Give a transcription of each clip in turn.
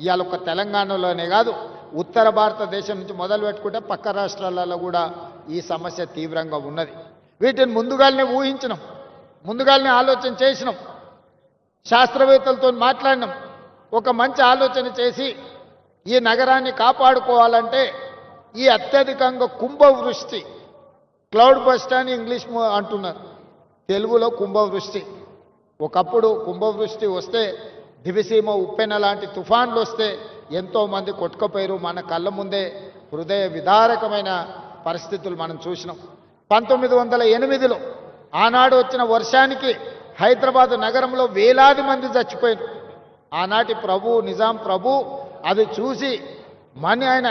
ఇవాళ ఒక తెలంగాణలోనే కాదు ఉత్తర భారతదేశం నుంచి మొదలు పెట్టుకుంటే పక్క రాష్ట్రాలలో కూడా ఈ సమస్య తీవ్రంగా ఉన్నది. వీటిని ముందుగానే ఊహించినాం ముందుగానే ఆలోచన చేసినాం శాస్త్రవేత్తలతో మాట్లాడినాం. ఒక మంచి ఆలోచన చేసి ఈ నగరాన్ని కాపాడుకోవాలంటే ఈ అత్యధికంగా కుంభవృష్టి క్లౌడ్ బస్ట్ అని ఇంగ్లీష్ ము- అంటున్నారు తెలుగులో కుంభవృష్టి. ఒకప్పుడు కుంభవృష్టి వస్తే దివిసీమ ఉప్పెన లాంటి తుఫాన్లు వస్తే ఎంతోమంది కొట్టుకుపోయారు. మన కళ్ళ ముందే హృదయ విదారకమైన పరిస్థితులు మనం చూసినాం. పంతొమ్మిది వందల ఎనిమిదిలో ఆనాడు వచ్చిన వర్షానికి హైదరాబాదు నగరంలో వేలాది మంది చచ్చిపోయారు. ఆనాటి ప్రభు నిజాం ప్రభు అది చూసి మని ఆయన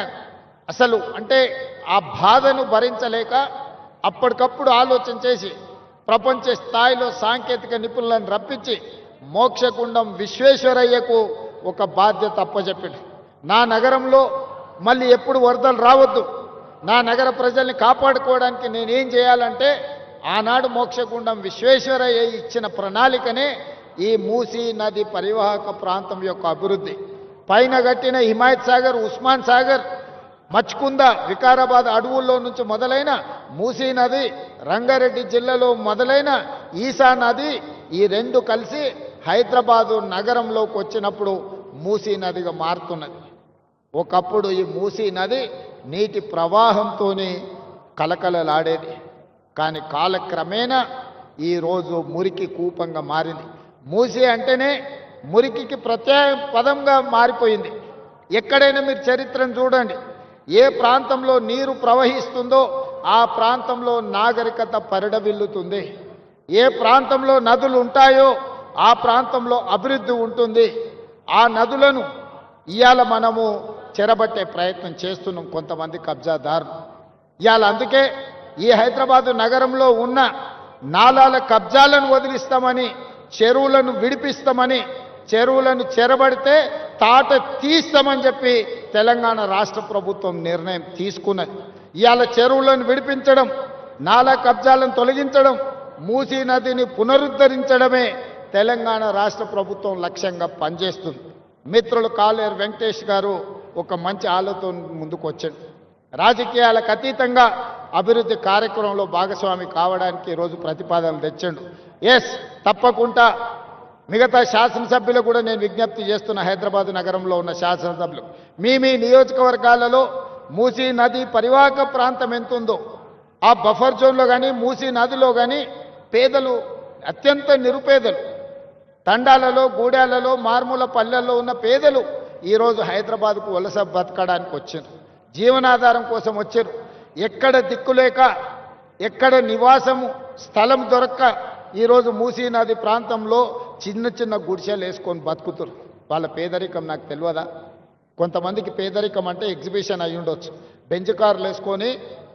అసలు అంటే ఆ బాధను భరించలేక అప్పటికప్పుడు ఆలోచన చేసి ప్రపంచ స్థాయిలో సాంకేతిక నిపుణులను రప్పించి మోక్షగుండం విశ్వేశ్వరయ్యకు ఒక బాధ్యత అప్పచెప్పిండు నా నగరంలో మళ్ళీ ఎప్పుడు వరదలు రావద్దు. నా నగర ప్రజల్ని కాపాడుకోవడానికి నేనేం చేయాలంటే ఆనాడు మోక్షగుండం విశ్వేశ్వరయ్య ఇచ్చిన ప్రణాళికనే ఈ మూసీ నది పరివాహక ప్రాంతం యొక్క అభివృద్ధి. పైన కట్టిన హిమాయత్ సాగర్ ఉస్మాన్ సాగర్ మచ్కుంద వికారాబాద్ అడవుల్లో నుంచి మొదలైన మూసీ నది రంగారెడ్డి జిల్లాలో మొదలైన ఈసా నది ఈ రెండు కలిసి హైదరాబాదు నగరంలోకి వచ్చినప్పుడు మూసీ నదిగా మారుతున్నది. ఒకప్పుడు ఈ మూసీ నది నీటి ప్రవాహంతోనే కలకలలాడేది కానీ కాలక్రమేణా ఈరోజు మురికి కూపంగా మారింది. మూసి అంటేనే మురికికి ప్రత్యేక పదంగా మారిపోయింది. ఎక్కడైనా మీరు చరిత్రను చూడండి. ఏ ప్రాంతంలో నీరు ప్రవహిస్తుందో ఆ ప్రాంతంలో నాగరికత పరిడవిల్లుతుంది. ఏ ప్రాంతంలో నదులు ఉంటాయో ఆ ప్రాంతంలో అభివృద్ధి ఉంటుంది. ఆ నదులను ఇవాళ మనము చెరబట్టే ప్రయత్నం చేస్తున్నాం కొంతమంది కబ్జాదారులు. ఇవాళ అందుకే ఈ హైదరాబాదు నగరంలో ఉన్న నాలాల కబ్జాలను వదిలిస్తామని చెరువులను విడిపిస్తామని చెరువులను చెరబడితే తాట తీస్తామని చెప్పి తెలంగాణ రాష్ట్ర ప్రభుత్వం నిర్ణయం తీసుకున్నది. ఇవాళ చెరువులను విడిపించడం నాలా కబ్జాలను తొలగించడం మూసీ నదిని పునరుద్ధరించడమే తెలంగాణ రాష్ట్ర ప్రభుత్వం లక్ష్యంగా పనిచేస్తుంది. మిత్రులు కాలేరు వెంకటేష్ గారు ఒక మంచి ఆలోచన ముందుకు వచ్చాడు రాజకీయాలకు అతీతంగా అభివృద్ధి కార్యక్రమంలో భాగస్వామి కావడానికి ఈరోజు ప్రతిపాదనలు తెచ్చాడు. ఎస్ తప్పకుండా మిగతా శాసనసభ్యులు కూడా నేను విజ్ఞప్తి చేస్తున్న హైదరాబాద్ నగరంలో ఉన్న శాసనసభ్యులు. మీ మీ నియోజకవర్గాలలో మూసీ నది పరివాహక ప్రాంతం ఎంత ఉందో ఆ బఫర్ జోన్లో కానీ మూసీ నదిలో కానీ పేదలు అత్యంత నిరుపేదలు. తండాలలో గూడాలలో మార్మూల పల్లెల్లో ఉన్న పేదలు ఈరోజు హైదరాబాద్కు వలస బతకడానికి వచ్చారు. జీవనాధారం కోసం వచ్చారు. ఎక్కడ దిక్కులేక ఎక్కడ నివాసము స్థలం దొరక్క ఈరోజు మూసీ నది ప్రాంతంలో చిన్న చిన్న గుడిసెలు వేసుకొని బతుకుతారు. వాళ్ళ పేదరికం నాకు తెలియదా? కొంతమందికి పేదరికం అంటే ఎగ్జిబిషన్ అయి ఉండొచ్చు. బెంచ్ కార్లు వేసుకొని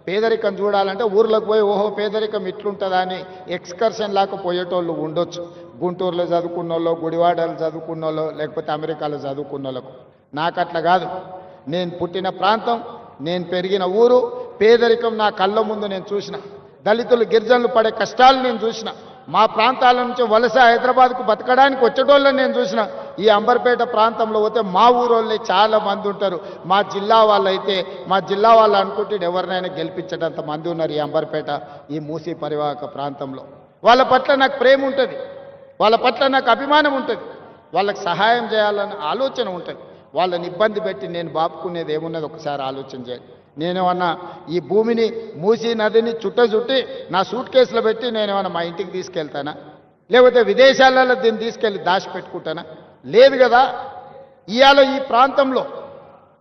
పేదరికం చూడాలంటే ఊర్లోకి పోయి ఓహో పేదరికం ఇట్లుంటుందా అని ఎక్స్కర్షన్ లాగా పోయేటోళ్ళు ఉండొచ్చు. గుంటూరులో చదువుకున్న వాళ్ళు గుడివాడలో చదువుకున్న వాళ్ళు లేకపోతే అమెరికాలో చదువుకున్న వాళ్ళకు నాకు అట్లా కాదు. నేను పుట్టిన ప్రాంతం నేను పెరిగిన ఊరు పేదరికం నా కళ్ళ ముందు నేను చూసిన. దళితులు గిరిజనులు పడే కష్టాలు నేను చూసిన. మా ప్రాంతాల నుంచి వలస హైదరాబాద్కు బతకడానికి వచ్చేటోళ్ళని నేను చూసిన. ఈ అంబర్పేట ప్రాంతంలో పోతే మా ఊరోళ్ళే చాలా మంది ఉంటారు. మా జిల్లా వాళ్ళు అయితే మా జిల్లా వాళ్ళు అనుకుంటే ఎవరినైనా గెలిపించేటంత మంది ఉన్నారు ఈ అంబర్పేట ఈ మూసీ పరివాహక ప్రాంతంలో. వాళ్ళ పట్ల నాకు ప్రేమ ఉంటుంది. వాళ్ళ పట్ల నాకు అభిమానం ఉంటుంది. వాళ్ళకి సహాయం చేయాలన్న ఆలోచన ఉంటుంది. వాళ్ళని ఇబ్బంది పెట్టి నేను బాపుకునేది ఏమున్నది ఒకసారి ఆలోచన చేయాలి నేనేమన్నా ఈ భూమిని మూసి నదిని చుట్ట చుట్టి నా సూట్ కేసులో పెట్టి నేనేమన్నా మా ఇంటికి తీసుకెళ్తానా? లేకపోతే విదేశాలలో దీన్ని తీసుకెళ్ళి దాచిపెట్టుకుంటానా? లేదు కదా. ఇవాళ ఈ ప్రాంతంలో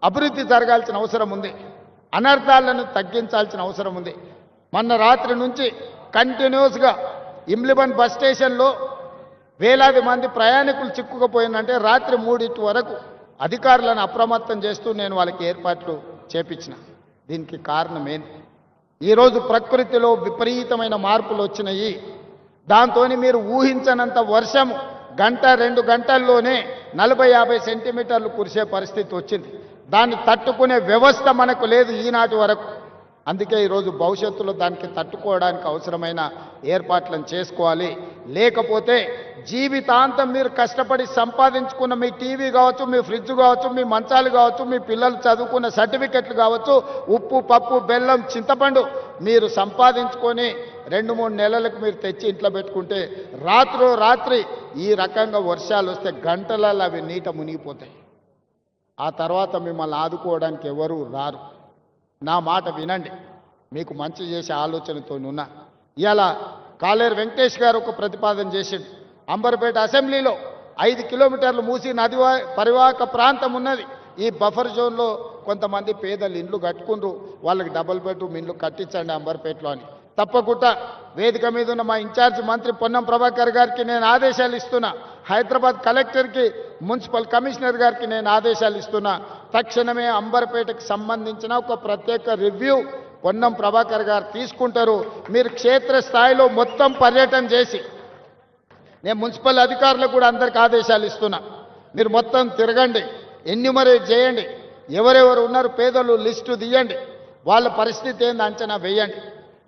అభివృద్ధి జరగాల్సిన అవసరం ఉంది. అనర్థాలను తగ్గించాల్సిన అవసరం ఉంది. మొన్న రాత్రి నుంచి కంటిన్యూస్గా ఇమ్లిబన్ బస్ స్టేషన్లో వేలాది మంది ప్రయాణికులు చిక్కుకుపోయిందంటే రాత్రి మూడింటి వరకు అధికారులను అప్రమత్తం చేస్తూ నేను వాళ్ళకి ఏర్పాట్లు చేపించిన. దీనికి కారణం ఏంటి? ఈరోజు ప్రకృతిలో విపరీతమైన మార్పులు వచ్చినాయి. దాంతో మీరు ఊహించనంత వర్షం గంట రెండు గంటల్లోనే నలభై యాభై సెంటీమీటర్లు కురిసే పరిస్థితి వచ్చింది. దాన్ని తట్టుకునే వ్యవస్థ మనకు లేదు ఈనాటి వరకు. అందుకే ఈరోజు భవిష్యత్తులో దానికి తట్టుకోవడానికి అవసరమైన ఏర్పాట్లను చేసుకోవాలి. లేకపోతే జీవితాంతం మీరు కష్టపడి సంపాదించుకున్న మీ టీవీ కావచ్చు మీ ఫ్రిడ్జ్ కావచ్చు మీ మంచాలు కావచ్చు మీ పిల్లలు చదువుకున్న సర్టిఫికెట్లు కావచ్చు ఉప్పు పప్పు బెల్లం చింతపండు మీరు సంపాదించుకొని రెండు మూడు నెలలకు మీరు తెచ్చి ఇంట్లో పెట్టుకుంటే రాత్రో రాత్రి ఈ రకంగా వర్షాలు వస్తే గంటలలో అవి నీట మునిగిపోతాయి. ఆ తర్వాత మిమ్మల్ని ఆదుకోవడానికి ఎవరు రారు. నా మాట వినండి. మీకు మంచి చేసే ఆలోచనతో ఉన్నా ఇలా కాలేరు వెంకటేష్ గారు ఒక ప్రతిపాదన చేసిండు. అంబర్పేట అసెంబ్లీలో ఐదు కిలోమీటర్లు మూసి నది పరివాహక ప్రాంతం ఉన్నది. ఈ బఫర్ జోన్లో కొంతమంది పేదలు ఇండ్లు కట్టుకుండ్రు. వాళ్ళకి డబుల్ బెడ్రూమ్ ఇండ్లు కట్టించండి అంబర్పేటలో అని. తప్పకుండా వేదిక మీద ఉన్న మా ఇన్ఛార్జ్ మంత్రి పొన్నం ప్రభాకర్ గారికి నేను ఆదేశాలు ఇస్తున్నా. హైదరాబాద్ కలెక్టర్కి మున్సిపల్ కమిషనర్ గారికి నేను ఆదేశాలు ఇస్తున్నా. తక్షణమే అంబర్పేటకు సంబంధించిన ఒక ప్రత్యేక రివ్యూ పొన్నం ప్రభాకర్ గారు తీసుకుంటారు. మీరు క్షేత్రస్థాయిలో మొత్తం పర్యటన చేసి నేను మున్సిపల్ అధికారులకు కూడా అందరికి ఆదేశాలు ఇస్తున్నా. మీరు మొత్తం తిరగండి. ఎన్యూమరేట్ చేయండి. ఎవరెవరు ఉన్నారు పేదలు లిస్టు తీయండి. వాళ్ళ పరిస్థితి ఏంది అంచనా వేయండి.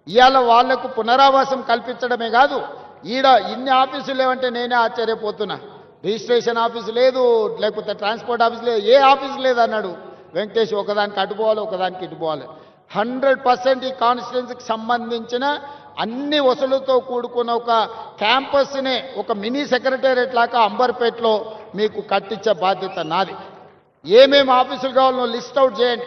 ఇవాళ వాళ్ళకు పునరావాసం కల్పించడమే కాదు ఈడ ఇన్ని ఆఫీసులు లేవంటే నేనే ఆశ్చర్యపోతున్నా. రిజిస్ట్రేషన్ ఆఫీసు లేదు లేకపోతే ట్రాన్స్పోర్ట్ ఆఫీస్ లేదు ఏ ఆఫీస్ లేదు అన్నాడు. వెంకటేష్ ఒకదానికి అటుపోవాలి ఒకదానికి ఇటుపోవాలి హండ్రెడ్ పర్సెంట్ ఈ కాన్స్టిట్యున్సీకి సంబంధించిన అన్ని వసూలతో కూడుకున్న ఒక క్యాంపస్నే ఒక మినీ సెక్రటేరియట్ లాగా అంబర్పేటలో మీకు కట్టించే బాధ్యత నాది. ఏమేమి ఆఫీసులు కావాలనో లిస్ట్ అవుట్ చేయండి.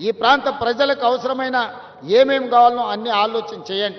ఈ ప్రాంత ప్రజలకు అవసరమైన ఏమేమి కావాలనో అన్ని ఆలోచన చేయండి.